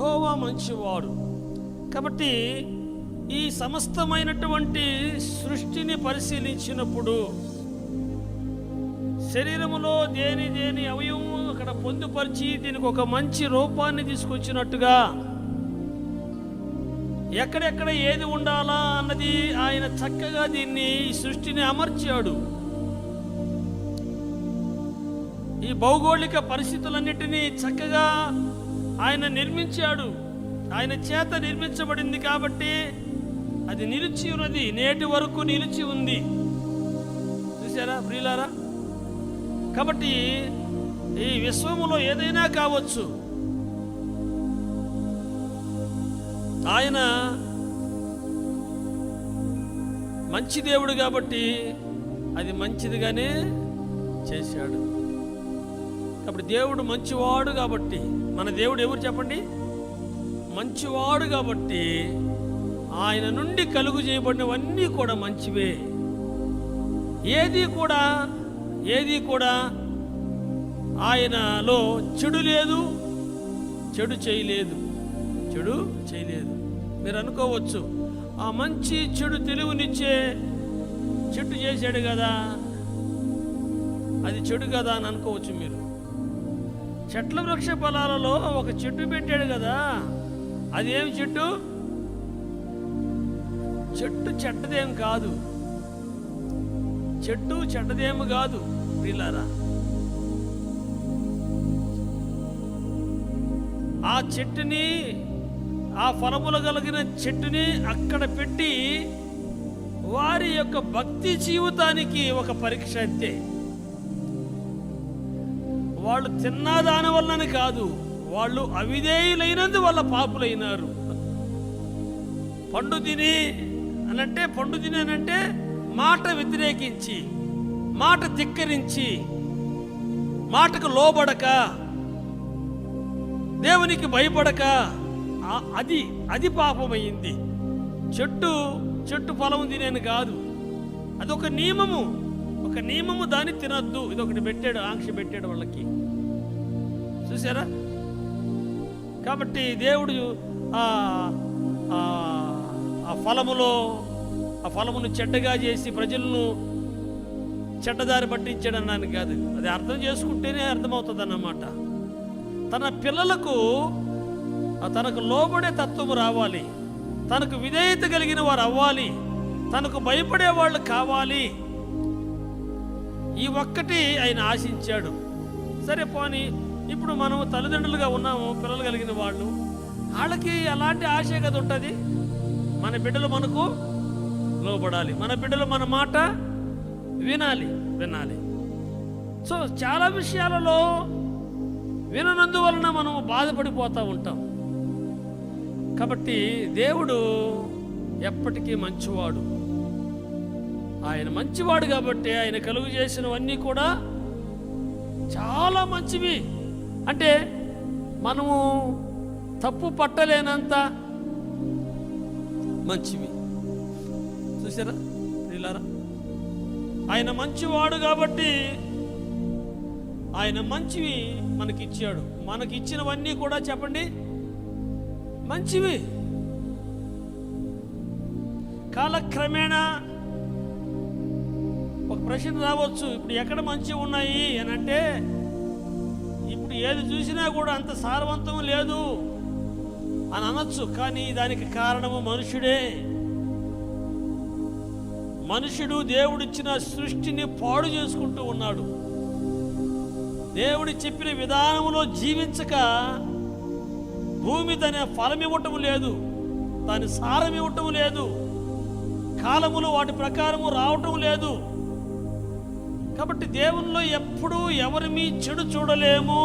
యహోవా మంచివాడు. కాబట్టి ఈ సమస్తమైనటువంటి సృష్టిని పరిశీలించినప్పుడు శరీరములో దేని దేని అవయవము అక్కడ పొందుపరిచి దీనికి ఒక మంచి రూపాన్ని తీసుకొచ్చినట్టుగా ఎక్కడెక్కడ ఏది ఉండాలా అన్నది ఆయన చక్కగా దీన్ని ఈ సృష్టిని అమర్చాడు. ఈ భౌగోళిక పరిస్థితులన్నిటినీ చక్కగా ఆయన నిర్మించాడు. ఆయన చేత నిర్మించబడింది కాబట్టి అది నిలిచి ఉన్నది. నేటి వరకు నిలిచి ఉంది. చూసారా ప్రియులారా? కాబట్టి ఈ విశ్వములో ఏదైనా కావచ్చు. ఆయన మంచి దేవుడు కాబట్టి అది మంచిదిగానే చేశాడు. కాబట్టి దేవుడు మంచివాడు కాబట్టి మన దేవుడు ఎవరు చెప్పండి? మంచివాడు కాబట్టి ఆయన నుండి కలుగు చేయబడినవన్నీ కూడా మంచివే. ఏది కూడా ఏది కూడా ఆయనలో చెడు లేదు చెడు చేయలేదు. చెడు చేయలేదు. మీరు అనుకోవచ్చు ఆ మంచి చెడు తెలివినిచ్చే చెట్టు చేశాడు కదా. అది చెడు కదా అని అనుకోవచ్చు మీరు. చెట్ల వృక్ష ఫలాలలో ఒక చెట్టు పెట్టాడు కదా. అది చెట్టు? చెట్టు చెడ్డదేం కాదు. చెట్టు చెడ్డదేమి కాదు పిల్లరా ఆ చెట్టుని ఆ ఫలములు కలిగిన చెట్టుని అక్కడ పెట్టి వారి యొక్క భక్తి జీవితానికి ఒక పరీక్ష అంతే వాళ్ళు తిన్న దాని వల్లని కాదు వాళ్ళు అవిధేయులైనందు వల్ల పాపులైనారు. పండు తిని అనంటే పండు తిని అనంటే మాట వ్యతిరేకించి మాట ధిక్కరించి మాటకు లోబడక దేవునికి భయపడక అది అది పాపమైంది. చెట్టు చెట్టు ఫలం తినేను కాదు. అదొక నియమము. ఒక నియమము దాన్ని తినద్దు. ఇది ఒకటి పెట్టాడు ఆంక్ష పెట్టాడు వాళ్ళకి. చూసారా కాబట్టి దేవుడు ఆ ఫలములో ఆ ఫలమును చెడ్డగా చేసి ప్రజలను చెడ్డదారి పట్టించాడు అన్నాను కాదు. అది అర్థం చేసుకుంటేనే అర్థమవుతుంది అన్నమాట తన పిల్లలకు తనకు లోబడే తత్వం రావాలి. తనకు విధేయత కలిగిన వారు అవ్వాలి. తనకు భయపడే వాళ్ళు కావాలి. ఈ ఒక్కటి ఆయన ఆశించాడు. సరే పోని ఇప్పుడు మనం తల్లిదండ్రులుగా ఉన్నాము పిల్లలు కలిగిన వాళ్ళు వాళ్ళకి అలాంటి ఆశే కదా ఉంటుంది? మన బిడ్డలు మనకు లోబడాలి. మన బిడ్డలు మన మాట వినాలి వినాలి. సో చాలా విషయాలలో విననందువలన మనం బాధపడిపోతూ ఉంటాం. కాబట్టి దేవుడు ఎప్పటికీ మంచివాడు. ఆయన మంచివాడు కాబట్టి ఆయన కలుగు చేసినవన్నీ కూడా చాలా మంచివి. అంటే మనము తప్పు పట్టలేనంత మంచివి. చూసారా ప్రియులారా? ఆయన మంచివాడు కాబట్టి ఆయన మంచివి మనకిచ్చాడు. మనకిచ్చినవన్నీ కూడా చెప్పండి. మంచివి. కాలక్రమేణా ప్రశ్న రావచ్చు ఇప్పుడు ఎక్కడ మంచి ఉన్నాయి? అని అంటే ఇప్పుడు ఏది చూసినా కూడా అంత సారవంతం లేదు అని అనొచ్చు కానీ దానికి కారణము మనుషుడే. మనుషుడు దేవుడిచ్చిన సృష్టిని పాడు చేసుకుంటూ ఉన్నాడు. దేవుడి చెప్పిన విధానంలో జీవించక భూమి తన ఫలం ఇవ్వటం లేదు దాని సారం ఇవ్వటం లేదు కాలములు వాటి ప్రకారము రావటం లేదు. కాబట్టి దేవుల్లో ఎప్పుడూ ఎవరి మీ చెడు చూడలేము.